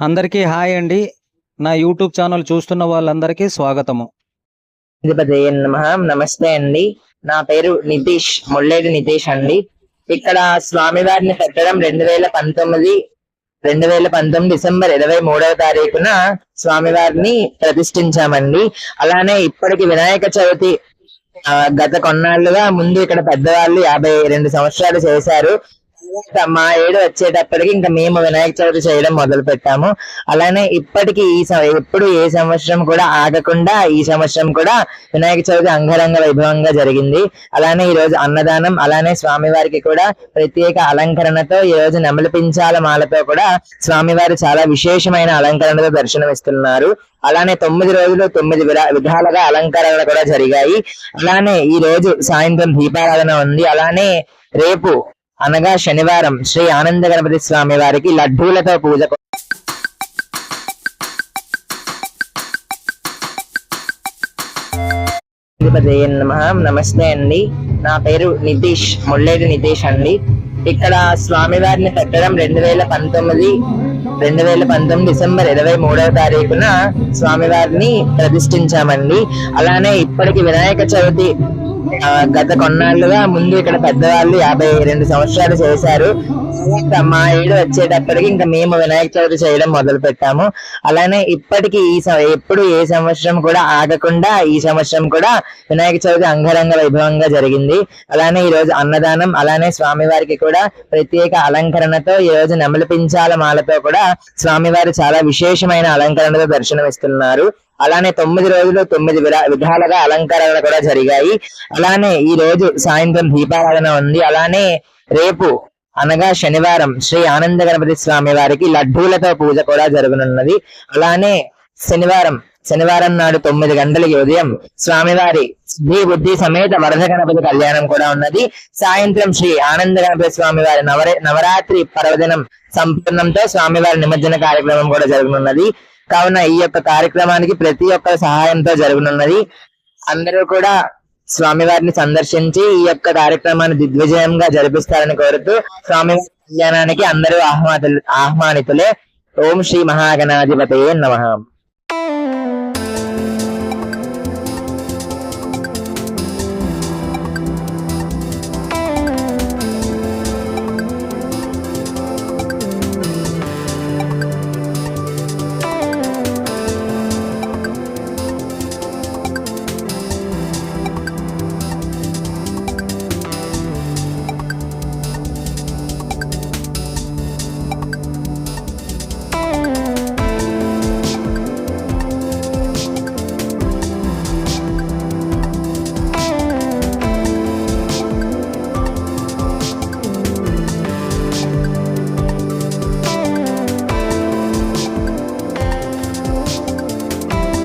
అందరికీ హాయ్ అండి. నా యూట్యూబ్ ఛానల్ చూస్తున్న వాళ్ళందరికీ స్వాగతము. నమస్తే అండి. నా పేరు నితీష్ ముళ్ళేడు నితీష్ అండి. ఇక్కడ స్వామివారిని పెట్టడం రెండు వేల పంతొమ్మిది రెండు వేల పంతొమ్మిది డిసెంబర్ ఇరవై మూడవ తారీఖున స్వామివారిని ప్రతిష్ఠించామండి. అలానే ఇప్పటికి వినాయక చవితి గత కొన్నాళ్ళుగా ముందు ఇక్కడ పెద్దవాళ్ళు యాభై రెండు సంవత్సరాలు చేశారు. మా ఏడు వచ్చేటప్పటికి ఇంకా మేము వినాయక చవితి చేయడం మొదలు పెట్టాము. అలానే ఇప్పటికి ఈ ఎప్పుడు ఏ సంవత్సరం కూడా ఆగకుండా ఈ సంవత్సరం కూడా వినాయక చవితి అంగరంగ వైభవంగా జరిగింది. అలానే ఈ రోజు అన్నదానం అలానే స్వామివారికి కూడా ప్రత్యేక అలంకరణతో ఈ రోజు నెమలిపించాల మాలతో కూడా స్వామివారు చాలా విశేషమైన అలంకరణతో దర్శనమిస్తున్నారు. అలానే తొమ్మిది రోజులు తొమ్మిది విధాలుగా అలంకరణలు కూడా జరిగాయి. అలానే ఈ రోజు సాయంత్రం దీపారాధన ఉంది. అలానే రేపు అనగా శనివారం శ్రీ ఆనంద గణపతి స్వామి వారికి లడ్డూలతో పూజ నమస్తే అండి. నా పేరు నితీష్ ముల్లేటి నితీష్ అండి. ఇక్కడ స్వామివారిని పెట్టడం రెండు వేల పంతొమ్మిది రెండు వేల పంతొమ్మిది డిసెంబర్ ఇరవై మూడవ తారీఖున స్వామివారిని ప్రతిష్ఠించామండి. అలానే ఇప్పటికి వినాయక చవితి గత కొన్నాళ్ళుగా ముందు ఇక్కడ పెద్దవాళ్ళు యాభై రెండు సంవత్సరాలు చేశారు. మా ఏడు వచ్చేటప్పటికి ఇంకా మేము వినాయక చవితి చేయడం మొదలు పెట్టాము. అలానే ఇప్పటికి ఈ ఎప్పుడు ఏ సంవత్సరం కూడా ఆగకుండా ఈ సంవత్సరం కూడా వినాయక చవితి అంగరంగ వైభవంగా జరిగింది. అలానే ఈ రోజు అన్నదానం అలానే స్వామివారికి కూడా ప్రత్యేక అలంకరణతో ఈ రోజు నెమలిపించాల మాలతో కూడా స్వామివారు చాలా విశేషమైన అలంకరణతో దర్శనమిస్తున్నారు. అలానే తొమ్మిది రోజులు తొమ్మిది విధాలుగా అలంకారాలు కూడా జరిగాయి. అలానే ఈ రోజు సాయంత్రం దీపారాధన ఉంది. అలానే రేపు అనగా శనివారం శ్రీ ఆనంద గణపతి స్వామి వారికి లడ్డూలతో పూజ కూడా జరగనున్నది. అలానే శనివారం శనివారం నాడు తొమ్మిది గంటలకి ఉదయం స్వామివారి శ్రీ బుద్ధి సమేత వరద గణపతి కళ్యాణం కూడా ఉన్నది. సాయంత్రం శ్రీ ఆనంద గణపతి స్వామి వారి నవరే నవరాత్రి పర్వదినం సంపూర్ణంతో స్వామివారి నిమజ్జన కార్యక్రమం కూడా జరగనున్నది. కావున ఈ యొక్క కార్యక్రమానికి ప్రతి ఒక్కరి సహాయంతో జరగనున్నది. అందరూ కూడా స్వామివారిని సందర్శించి ఈ యొక్క కార్యక్రమాన్ని దిగ్విజయంగా జరిపిస్తారని కోరుతూ స్వామివారి కళ్యాణానికి అందరూ ఆహ్వానితులు ఆహ్వానితులే. ఓం శ్రీ మహాగణాధిపతయే నమ.